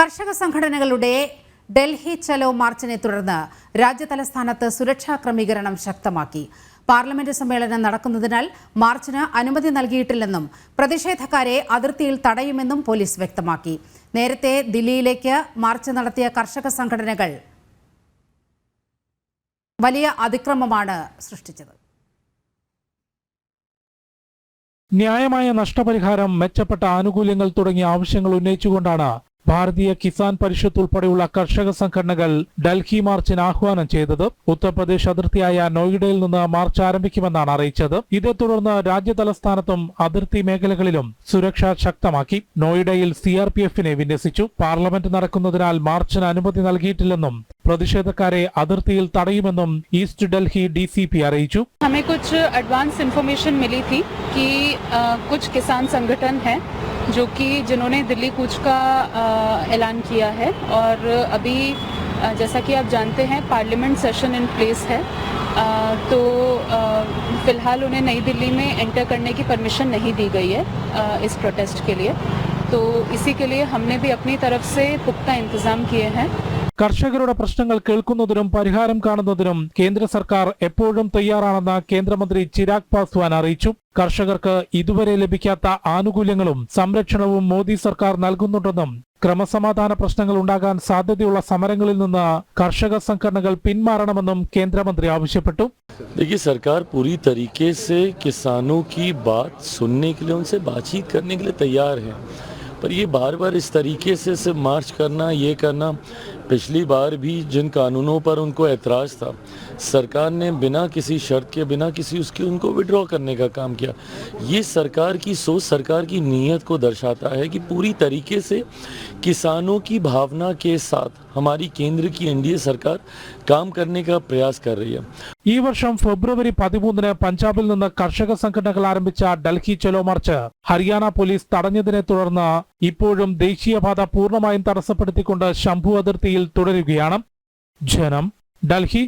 കർഷക സംഘടനകളുടെ ഡൽഹി ചലോ മാർച്ചിനെ തുടർന്ന് രാജ്യതലസ്ഥാനത്ത് സുരക്ഷാ ക്രമീകരണം ശക്തമാക്കി. പാർലമെന്റ് സമ്മേളനം നടക്കുന്നതിനാൽ മാർച്ചിന് അനുമതി നൽകിയിട്ടില്ലെന്നും പ്രതിഷേധക്കാരെ അതിർത്തിയിൽ തടയുമെന്നും പോലീസ് വ്യക്തമാക്കി. നേരത്തെ ദില്ലിയിലേക്ക് മാർച്ച് നടത്തിയ കർഷക സംഘടനകൾ വലിയ അതിക്രമമാണ് സൃഷ്ടിച്ചത്. ന്യായമായ നഷ്ടപരിഹാരം മെച്ചപ്പെട്ട ആനുകൂല്യങ്ങൾ തുടങ്ങിയ ആവശ്യങ്ങൾ ഉന്നയിച്ചുകൊണ്ടാണ് ഭാരതീയ കിസാൻ പരിഷത്ത് ഉൾപ്പെടെയുള്ള കർഷക സംഘടനകൾ ഡൽഹി മാർച്ചിന് ആഹ്വാനം ചെയ്തത് ഉത്തർപ്രദേശ് അതിർത്തിയായ നോയിഡയിൽ നിന്ന് മാർച്ച് ആരംഭിക്കുമെന്നാണ് അറിയിച്ചത് ഇതേ തുടർന്ന് രാജ്യതലസ്ഥാനത്തും അതിർത്തി മേഖലകളിലും സുരക്ഷ ശക്തമാക്കി നോയിഡയിൽ സി ആർ പി എഫിനെ വിന്യസിച്ചു പാർലമെന്റ് നടക്കുന്നതിനാൽ മാർച്ചിന് അനുമതി നൽകിയിട്ടില്ലെന്നും പ്രതിഷേധക്കാരെ അതിർത്തിയിൽ തടയുമെന്നും east Delhi D C P അറിയിച്ചു हमें कुछ एडवांस इंफॉर्मेशन मिली थी कि अ, कुछ किसान संगठन हैं जो कि जिन्होंने दिल्ली कूच का ऐलान किया है और अभी जैसा कि आप जानते हैं, पार्लियामेंट सेशन इन प्लेस है। तो फ़िलहाल उन्हें नई दिल्ली में एंटर करने की परमिशन नहीं दी गई है इस प्रोटेस्ट के लिए। तो इसी के लिए हमने भी अपनी तरफ़ से पुख्ता इंतज़ाम किए हैं। കർഷകരുടെ പ്രശ്നങ്ങൾ കേൾക്കുന്നതിനും പരിഹാരം കാണുന്നതിനും കേന്ദ്ര സർക്കാർ എപ്പോഴും തയ്യാറാണെന്ന് കേന്ദ്രമന്ത്രി ചിരാഗ് പാസ്വാൻ അറിയിച്ചു കർഷകർക്ക് ഇതുവരെ ലഭിക്കാത്ത ആനുകൂല്യങ്ങളും സംരക്ഷണവും മോദി സർക്കാർ നൽകുന്നുണ്ടെന്നും ക്രമസമാധാന പ്രശ്നങ്ങൾ ഉണ്ടാകാൻ സാധ്യതയുള്ള സമരങ്ങളിൽ നിന്ന് കർഷക സംഘടനകൾ പിന്മാറണമെന്നും കേന്ദ്രമന്ത്രി ആവശ്യപ്പെട്ടു देखिए सरकार पूरी तरीके से किसानों की बात सुनने के लिए उनसे बातचीत करने के लिए तैयार है पर ये बार बार इस तरीके से सिर्फ मार्च करना ये करना पिछली बार भी जिन कानूनों पर उनको ऐतराज़ था सरकार ने बिना किसी शर्त के बिना किसी उसके उनको विड्रॉ करने का काम किया ये सरकार की सोच सरकार की नीयत को दर्शाता है कि पूरी तरीके से किसानों की भावना के साथ हमारी केंद्र की एनडीए सरकार काम करने का प्रयास कर रही है ഈ വർഷം ഫെബ്രുവരി പതിമൂന്നിന് പഞ്ചാബിൽ നിന്ന് കർഷക സംഘടനകൾ ആരംഭിച്ച ഡൽഹി ചലോ മാർച്ച് ഹരിയാന പോലീസ് തടഞ്ഞതിനെ തുടർന്ന് ഇപ്പോഴും ദേശീയപാത പൂർണ്ണമായും തടസ്സപ്പെടുത്തിക്കൊണ്ട് ശംഭു അതിർത്തിയിൽ തുടരുകയാണ്. ജനം ഡൽഹി